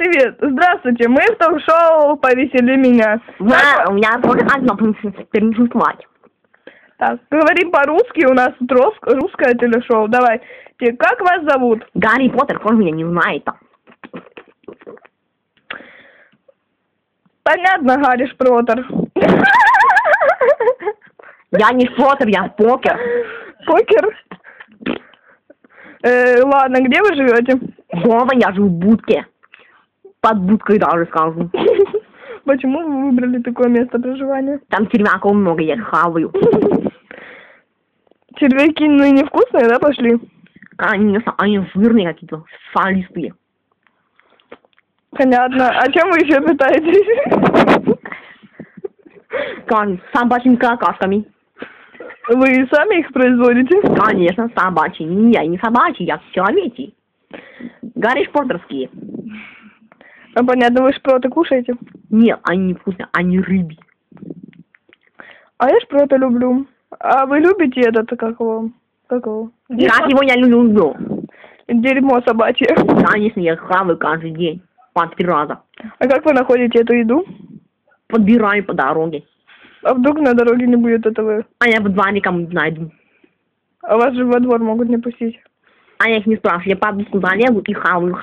Привет, здравствуйте, мы в ток-шоу «Повесели меня». Да, у меня тоже одно перечислать. Так, говорим по-русски, у нас тут рус- русское телешоу. Давай, как вас зовут? Гарри Поттер, кто меня не знает. Понятно, Гарри Шпротер. Я не Поттер, я Покер. Покер? Э, ладно, где вы живете? Дома я живу в будке. Под будкой даже скажу. Почему вы выбрали такое место проживания? Там червяков много, я хаваю. Червяки, ну и невкусные, да, пошли? Конечно, они жирные какие-то, фалистые. Понятно. А чем вы еще питаетесь? Как собачьими какашками. Вы сами их производите? Конечно, собачьи. Я не собачий, я человечий. Гарри Поттерские. А понятно, вы шпроты кушаете? Нет, они не вкусные, они рыбьи. А я шпроты люблю. А вы любите этот, как его? Как его? Как его я люблю. Дерьмо собачье. Конечно, я хаваю каждый день. По три раза. А как вы находите эту еду? Подбираю по дороге. А вдруг на дороге не будет этого? А я в дворе кому-нибудь найду. А вас же во двор могут не пустить. А я их не спрашиваю, я по залезу и хаваю, хаваю.